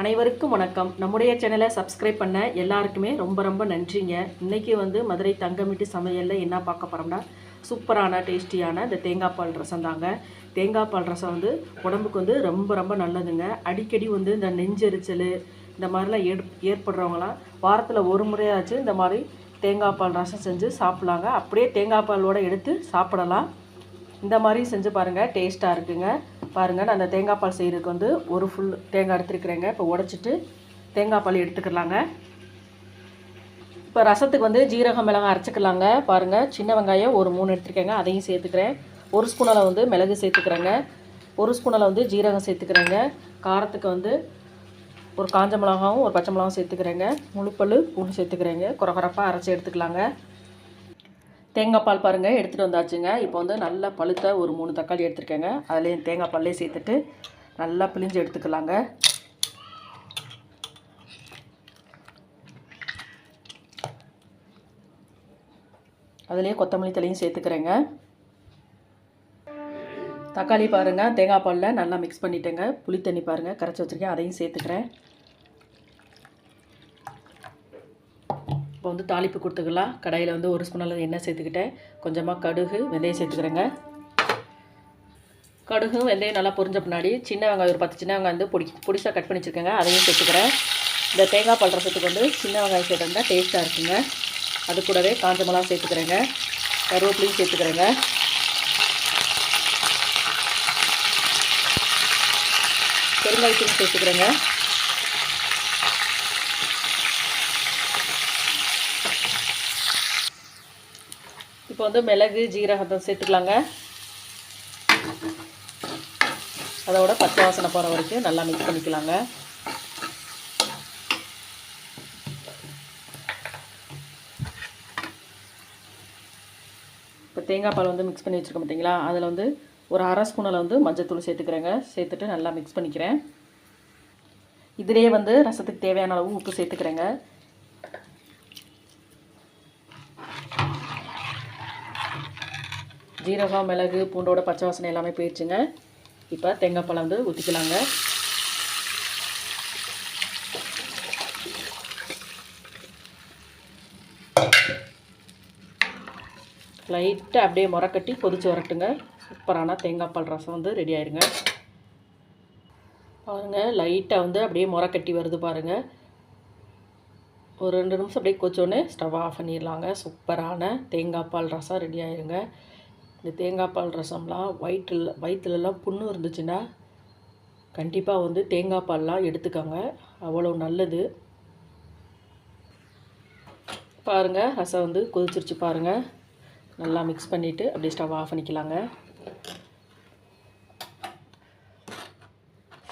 அனைவருக்கும் வணக்கம். நம்முடைய சேனலை சப்ஸ்கிரைப் பண்ண எல்லாருக்குமே ரொம்ப ரொம்ப நன்றிங்க. இன்றைக்கி வந்து மதுரை தங்கமிட்டு சமையலில் என்ன பார்க்க போகிறோம்னா சூப்பரான டேஸ்டியான இந்த தேங்காய் பால் ரசம் தாங்க. தேங்காய் பால் ரசம் வந்து உடம்புக்கு வந்து ரொம்ப ரொம்ப நல்லதுங்க. அடிக்கடி வந்து இந்த நெஞ்செரிச்சல் இந்த மாதிரிலாம் ஏற் ஏற்படுறவங்களாம் வாரத்தில் ஒரு முறையாச்சும் இந்த மாதிரி தேங்காய் பால் ரசம் செஞ்சு சாப்பிட்லாங்க. அப்படியே தேங்காய் பாலோடு எடுத்து சாப்பிடலாம். இந்த மாதிரி செஞ்சு பாருங்கள் டேஸ்ட்டாக இருக்குங்க. பாருங்கள் நான் அந்த தேங்காய் பால் செய்கிறதுக்கு வந்து ஒரு ஃபுல் தேங்காய் எடுத்துருக்குறேங்க. இப்போ உடச்சிட்டு தேங்காய் பால் எடுத்துக்கலாங்க. இப்போ ரசத்துக்கு வந்து ஜீரகம் மிளகாய் அரைச்சிக்கலாங்க. பாருங்கள் சின்ன வெங்காயம் ஒரு மூணு எடுத்துருக்கேங்க அதையும் சேர்த்துக்கிறேன். ஒரு ஸ்பூனில் வந்து மிளகு சேர்த்துக்கிறேங்க. ஒரு ஸ்பூனில் வந்து ஜீரகம் சேர்த்துக்கிறேங்க. காரத்துக்கு வந்து ஒரு காஞ்ச மிளகாவும் ஒரு பச்சை மிளகாவும் சேர்த்துக்கிறேங்க. முழுப்பல் பூண்டு சேர்த்துக்கிறேங்க. குறகுறப்பாக அரைச்சி எடுத்துக்கலாங்க. தேங்காய் பால் பாருங்கள் எடுத்துகிட்டு வந்தாச்சுங்க. இப்போ வந்து நல்லா பழுத்த ஒரு மூணு தக்காளி எடுத்துருக்கேங்க. அதுலேயும் தேங்காய் பால்லேயே சேர்த்துட்டு நல்லா பிழிஞ்சு எடுத்துக்கலாங்க. அதுலேயே கொத்தமல்லி தலையும் சேர்த்துக்கிறேங்க. தக்காளி பாருங்கள் தேங்காய் பாலில் நல்லா மிக்ஸ் பண்ணிட்டேங்க. புளி தண்ணி பாருங்கள் கரைச்சி வச்சுருக்கேன் அதையும் சேர்த்துக்கிறேன். இப்போ வந்து தாளிப்பு கொடுத்துக்கலாம். கடாயில் வந்து ஒரு ஸ்பூன் அளவு எண்ணெய் சேர்த்துக்கிட்டேன். கொஞ்சமாக கடுகு வெந்தயம் சேர்த்துக்கிறேங்க. கடுகும் வெந்தயம் நல்லா பொரிஞ்ச பின்னாடி சின்ன வெங்காயம் ஒரு பத்து சின்ன வெங்காயம் வந்து பொடி பொடிசாக கட் பண்ணி வச்சுருக்கேங்க. அதையும் சேர்த்துக்கிறேன். இந்த தேங்காய் பால் வந்து சின்ன வெங்காயம் சேர்த்துருந்தா டேஸ்ட்டாக இருக்குங்க. அது கூடவே காஞ்ச மிளகா சேர்த்துக்கிறேங்க. கருவேப்பிலையும் சேர்த்துக்கிறேங்க. பெருங்காயத்தையும் சேர்த்துக்கிறேங்க. இப்போ வந்து மிளகு ஜீரகத்தை சேர்த்துக்கலாங்க. அதோட பச்சை வாசனை போகிற வரைக்கும் நல்லா மிக்ஸ் பண்ணிக்கலாங்க. இப்போ தேங்காய் பால் வந்து மிக்ஸ் பண்ணி வச்சுருக்கோம் பார்த்தீங்களா? அதில் வந்து ஒரு அரை ஸ்பூனில் வந்து மஞ்சத்தூள் சேர்த்துக்கிறேங்க. சேர்த்துட்டு நல்லா மிக்ஸ் பண்ணிக்கிறேன். இதிலே வந்து ரசத்துக்கு தேவையான அளவு உப்பு சேர்த்துக்கிறேங்க. ஜீரகம் மிளகு பூண்டோட பச்சை வாசனை எல்லாமே போயிடுச்சுங்க இப்போ தேங்காய் பழம் வந்து ஊற்றிக்கலாங்க லைட்டாக அப்படியே முறக்கட்டி கொதிச்சு வரட்டுங்க. சூப்பரான தேங்காய் பால் ரசம் வந்து ரெடி ஆயிருங்க. பாருங்கள் லைட்டாக வந்து அப்படியே முறக்கட்டி வருது பாருங்கள் ஒரு ரெண்டு நிமிஷம் அப்படியே கொச்சோன்னே ஸ்டவ் ஆஃப் பண்ணிடலாங்க. சூப்பரான தேங்காய் பால் ரசம் ரெடி ஆயிருங்க. இந்த தேங்காய் பால் ரசம்லாம் வயிற்றில் வயிற்றுலலாம் புண்ணு இருந்துச்சுன்னா கண்டிப்பாக வந்து தேங்காய் பால்லாம் எடுத்துக்கோங்க. அவ்வளோ நல்லது. பாருங்கள் ரசம் வந்து கொதிச்சிருச்சு பாருங்கள் நல்லா மிக்ஸ் பண்ணிவிட்டு அப்படியே ஸ்டவ் ஆஃப் பண்ணிக்கலாங்க.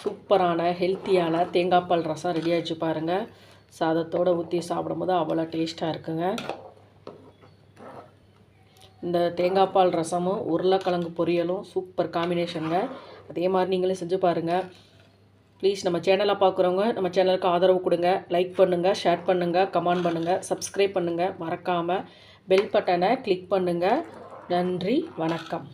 சூப்பரான ஹெல்த்தியான தேங்காய் பால் ரசம் ரெடி ஆகிடுச்சு பாருங்கள் சாதத்தோடு ஊற்றி சாப்பிடும்போது அவ்வளோ டேஸ்ட்டாக இருக்குங்க. இந்த தேங்காய் பால் ரசமும் உருளைக்கிழங்கு பொரியலும் சூப்பர் காம்பினேஷனுங்க அதே மாதிரி நீங்களே செஞ்சு பாருங்கள் ப்ளீஸ் நம்ம சேனலை பார்க்குறவங்க நம்ம சேனலுக்கு ஆதரவு கொடுங்க. லைக் பண்ணுங்கள் ஷேர் பண்ணுங்கள் கமெண்ட் பண்ணுங்கள் சப்ஸ்கிரைப் பண்ணுங்கள் மறக்காமல் பெல் பட்டனை கிளிக் பண்ணுங்கள் நன்றி வணக்கம்.